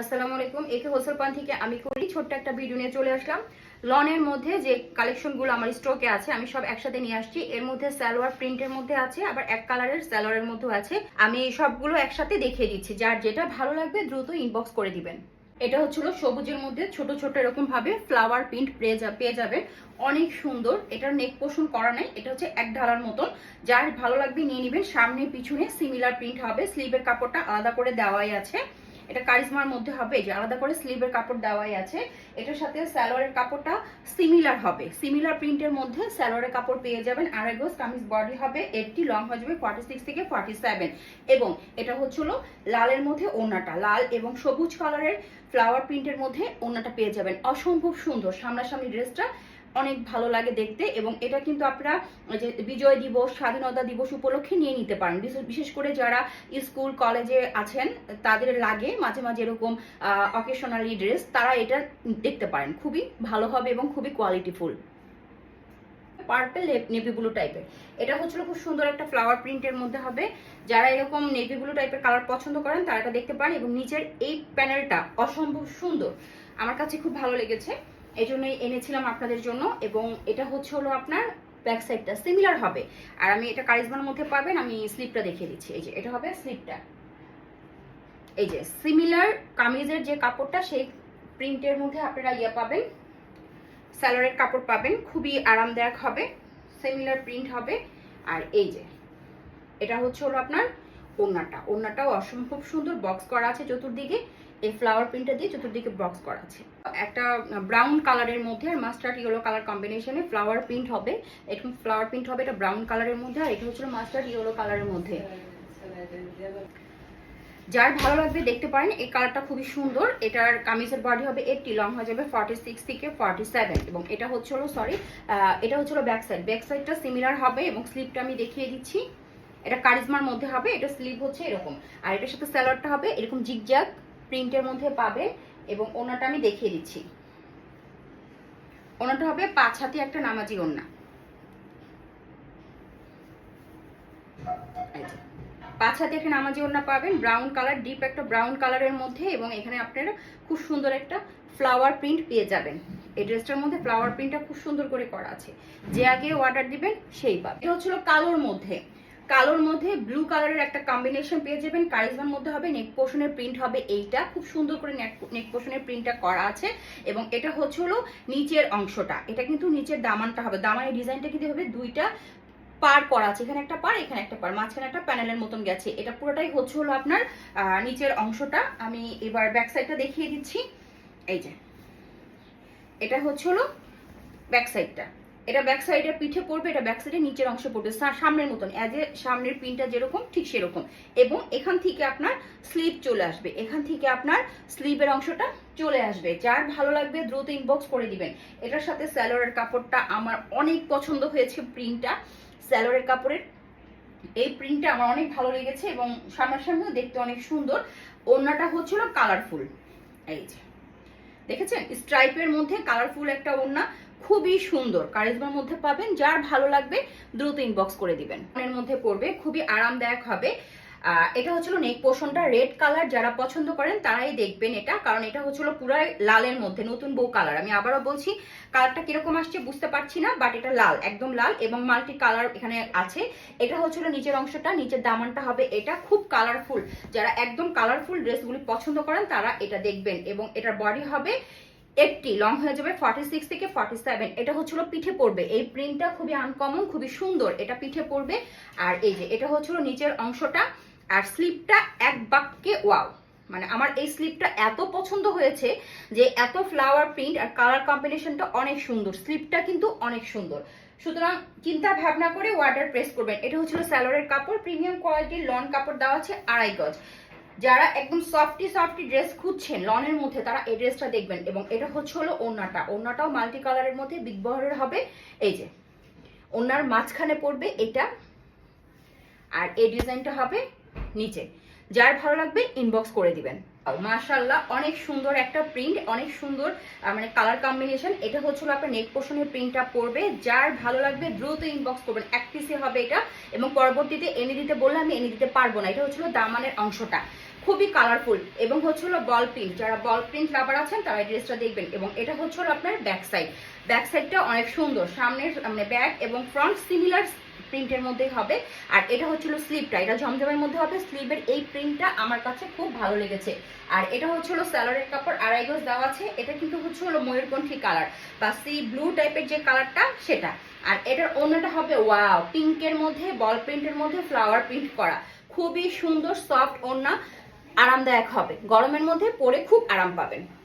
আসসালামু আলাইকুম। একে হোলসেল পান থেকে আমি করি। ছোট্ট একটা ভিডিও নিয়ে চলে আসলাম। লনের মধ্যে যে কালেকশনগুলো আমার স্টকে আছে, আমি সব একসাথে নিয়ে আসছি। এর মধ্যে সালোয়ার প্রিন্টের মধ্যে আছে, আবার এক কালারের সালোয়ারের মধ্যেও আছে। আমি সবগুলো একসাথে দেখিয়ে দিচ্ছি। যার যেটা ভালো লাগবে, দ্রুত ইনবক্স করে দিবেন। এটা হচ্ছিল সবুজের মধ্যে ছোট ছোট এরকম ভাবে ফ্লাওয়ার প্রিন্ট পেয়ে যাবে অনেক সুন্দর। এটার নেক পোষণ করা নাই। এটা হচ্ছে এক ঢালার মতন। যার ভালো লাগবে নিয়ে নেবেন। সামনে পিছনে সিমিলার প্রিন্ট হবে। স্লিভের কাপড়টা আলাদা করে দেওয়াই আছে। এটা কারিজমার মধ্যে হবে যে আলাদা করে স্লিভের কাপড় দেওয়াই আছে। এটার সাথে স্যালোয়ারের কাপড়টা সিমিলার হবে সিমিলার প্রিন্টের মধ্যে স্যালোয়ারের কাপড় পেয়ে যাবেন। আড়াই গোজ কামিজ বডি হবে এইটটি লং হয়ে যাবে ফর্টি সিক্স থেকে ফর্টি সেভেন এবং এটা হচ্ছিল লালের মধ্যে ওড়নাটা, লাল এবং সবুজ কালারের ফ্লাওয়ার প্রিন্টের মধ্যে ওড়নাটা পেয়ে যাবেন। অসম্ভব সুন্দর, সামনাসামনি ড্রেসটা অনেক ভালো লাগে দেখতে এবং এটা কিন্তু আপনারা যে বিজয় দিবস, স্বাধীনতা দিবস উপলক্ষে নিয়ে নিতে পারেন। বিশেষ- করে যারা স্কুল, কলেজে আছেন, তাদের লাগে মাঝে মাঝে এরকম অকেশনালি ড্রেস তারা এটা দেখতে পারেন। খুবই ভালো হবে এবং খুবই কোয়ালিটিফুল পার্পেল নেভি ব্লু টাইপের। এটা হচ্ছিল খুব সুন্দর একটা ফ্লাওয়ার প্রিন্টের মধ্যে হবে। যারা এরকম নেভি ব্লু টাইপের কালার পছন্দ করেন, তারা এটা দেখতে পারেন এবং নিচের এই প্যানেলটা অসম্ভব সুন্দর। আমার কাছে খুব ভালো লেগেছে। এই জন্যই এনেছিলাম আপনাদের জন্য এবং এটা হচ্ছে হলো আপনার ব্যাক সাইডটা সিমিলার হবে। আর আমি এটা কারিজমার মধ্যে পাবেন, আমি স্লিপটা দেখিয়ে দিচ্ছি। এই যে, এটা হবে স্লিপটা এই যে সিমিলার কামিজের যে কাপড়টা, সেই প্রিন্টের মধ্যে আপনারা ইয়ে পাবেন স্যালোয়ারের কাপড় পাবেন, খুবই আরামদায়ক হবে সিমিলার প্রিন্ট হবে। আর এই যে, এটা হচ্ছে হলো আপনার ওড়নাটা। ওড়নাটাও অসম্ভব সুন্দর বক্স করা আছে চতুর্দিকে। এই ফ্লাওয়ার প্রিন্টটা দিয়ে চতুর্দিকে বক্স করা আছে। একটা ব্রাউন কালারের মধ্যে আর মাস্টার্ড ইয়েলো কালার কম্বিনেশনে ফ্লাওয়ার প্রিন্ট হবে। এরকম ফ্লাওয়ার প্রিন্ট হবে এটা ব্রাউন কালারের মধ্যে আর এটা হচ্ছে মাস্টার্ড ইয়েলো কালারের মধ্যে। যার ভালো লাগবে দেখতে পারেন, এই কালারটা খুবই সুন্দর। এটার কামিজের বডি হবে এইটটি লং হয়ে যাবে ফর্টি সিক্স থেকে ফর্টি সেভেন এবং এটা হচ্ছে হলো সরি এটা হচ্ছে হলো ব্যাক সাইড ব্যাক সাইডটা সিমিলার হবে এবং স্লিপটা আমি দেখিয়ে দিচ্ছি। এটা কারিজমার মধ্যে হবে, এটা স্লিভ হচ্ছে এরকম। আর এটার সাথে স্যালোয়ারটা হবে, এরকম জিগজ্যাগ প্রিন্টের মধ্যে পাবে এবং ওনাটা আমি দেখিয়ে দিচ্ছি। ওনাটা হবে পাঁচ হাতি একটা নামাজি যে। পাঁচ হাতে একটা নামাজি ওড়না পাবেন ব্রাউন কালার ডিপ একটা ব্রাউন কালারের মধ্যে এবং এখানে আপনারা খুব সুন্দর একটা ফ্লাওয়ার প্রিন্ট পেয়ে যাবেন। এই ড্রেসটার মধ্যে ফ্লাওয়ার প্রিন্টটা খুব সুন্দর করে করা আছে। যে আগে অর্ডার দিবেন, সেই পাবে। এটা হচ্ছিল কালোর মধ্যে। কালোর মধ্যে ব্লু কালারের একটা কম্বিনেশন পেয়ে যাবেন। কারিজমার মধ্যে হবে নেক পোর্শনের প্রিন্ট হবে এইটা। খুব সুন্দর করে নেক পোর্শনের প্রিন্টটা করা আছে। এবং এটা হচ্ছে হলো নিচের অংশটা। এটা কিন্তু নিচের দামানটা হবে। দামানের ডিজাইনটা কিন্তু হবে দুইটা পার করা আছে। এখানে একটা পার, এখানে একটা পার। মাঝখানে একটা প্যানেলের মতন গেছে। এটা পুরোটাই হচ্ছে হলো আপনার নিচের অংশটা। আমি এবার ব্যাক সাইডটা দেখিয়ে দিচ্ছি। এই যে। এটা হচ্ছে হলো ব্যাক সাইডটা এটা ব্যাক সাইডে পিঠে পড়বে এটা ব্যাক সাইডের নিচের অংশে পড়বে সামনের মতন। অ্যাজ এ সামনের পিনটা যেরকম, ঠিক সেরকম। এবং এখান থেকে আপনার স্লিপ চলে আসবে। এখান থেকে আপনার স্লিপের অংশটা চলে আসবে। যার ভালো লাগবে দ্রুত ইনবক্স করে দিবেন। এটার সাথে স্যালোয়ারের কাপড়টা আমার অনেক পছন্দ হয়েছে প্রিন্টটা স্যালোয়ারের কাপড়ের। এই প্রিন্টটা আমার অনেক ভালো লেগেছে এবং সামনাসামনিও দেখতে অনেক সুন্দর। ওড়নাটা হচ্ছিল কালারফুল এই যে। দেখেছেন? স্ট্রাইপের মধ্যে কালারফুল একটা ওড়না। খুবই সুন্দর কারিজমার মধ্যে পাবেন, যার ভালো লাগবে দ্রুত ইনবক্স করে দিবেন। এর মধ্যে পড়বে, খুবই আরামদায়ক হবে। এটা হচ্ছিল নেক পোর্শনটা রেড কালার যারা পছন্দ করেন তারাই দেখবেন এটা, কারণ এটা হচ্ছিল পুরাই লালের মধ্যে, নতুন বউ কালার আমি আবারও বলছি কালারটা কীরকম আসছে বুঝতে পারছি না বাট এটা লাল, একদম লাল এবং মাল্টি কালার এখানে আছে। এটা হচ্ছিল নিচের অংশটা, নিচের দামানটা হবে এটা, খুব কালারফুল যারা একদম কালারফুল ড্রেসগুলি পছন্দ করেন তারা এটা দেখবেন এবং এটার বডি হবে এইটটি লং হয়ে যাবে ফর্টি সিক্স থেকে ফর্টি সেভেন এটা হচ্ছিল পিঠে পড়বে। এই প্রিন্টটা খুবই আনকমন খুবই সুন্দর। এটা পিঠে পড়বে। আর এই যে, এটা হচ্ছিল নিচের অংশটা। আর স্লিপটা এক বাক্যে ওয়াও মানে আমার এই স্লিপটা এত পছন্দ হয়েছে যে এত ফ্লাওয়ার প্রিন্ট আর কালার কম্বিনেশনটা অনেক সুন্দর। স্লিপটা কিন্তু অনেক সুন্দর। সুতরাং চিন্তা ভাবনা করে ওয়ার্ডার প্রেস করবেন। এটা হচ্ছিল স্যালোয়ারের কাপড়। প্রিমিয়াম কোয়ালিটির লন কাপড় দেওয়া আছে আড়াই গজ। যারা একদম সফটি সফটি ড্রেস খুঁজছেন, লনের মধ্যে, তারা এই ড্রেসটা দেখবেন। এবং এটা হচ্ছে হলো ওড়নাটা। ওড়নাটাও মাল্টি কালারের মধ্যে বিগ বহরের হবে। এই যে, ওড়নার মাঝখানে পড়বে এটা, আর এই ডিজাইনটা হবে নিচে। যার ভালো লাগবে ইনবক্স করে দিবেন। মাশাল্লাহ অনেক সুন্দর একটা প্রিন্ট অনেক সুন্দর মানে কালার কম্বিনেশন এটা হচ্ছিল আপনার নেক পোর্শনের প্রিন্টটা পড়বে। যার ভালো লাগবে দ্রুত ইনবক্স করবেন। এক পিসে হবে এটা। এবং পরবর্তীতে এনে দিতে বললে আমি এনে দিতে পারব না। এটা হচ্ছিল দামানের অংশটা। খুবই কালারফুল এবং হচ্ছে হলো বল প্রিন্ট যারা বল প্রিন্ট লাভার আছেন, তারা ড্রেসটা দেখবেন। এবং এটা হচ্ছে হলো আপনার ব্যাক সাইড ব্যাক সাইডটা অনেক সুন্দর। সামনের মানে ব্যাক এবং ফ্রন্ট সিমিলার প্রিন্টের মধ্যে হবে। আর এটা হচ্ছিল স্লিপটা, এটা জমজমের মধ্যে হবে। স্লিপের এই প্রিন্টটা আমার কাছে খুব ভালো লেগেছে। আর এটা হচ্ছে হলো স্যালোরের কাপড়, আড়াই গজ দেওয়া আছে। এটা কিন্তু হচ্ছে হলো ময়ূরকণ্ঠী কালার বা সি ব্লু টাইপের যে কালারটা, সেটা। আর এটার অন্যটা হবে, ওয়াও, পিঙ্কের মধ্যে, বল প্রিন্টের মধ্যে ফ্লাওয়ার প্রিন্ট করা। খুবই সুন্দর, সফট ওড়না আরামদায়ক হবে। গরমের মধ্যে পরে খুব আরাম পাবেন।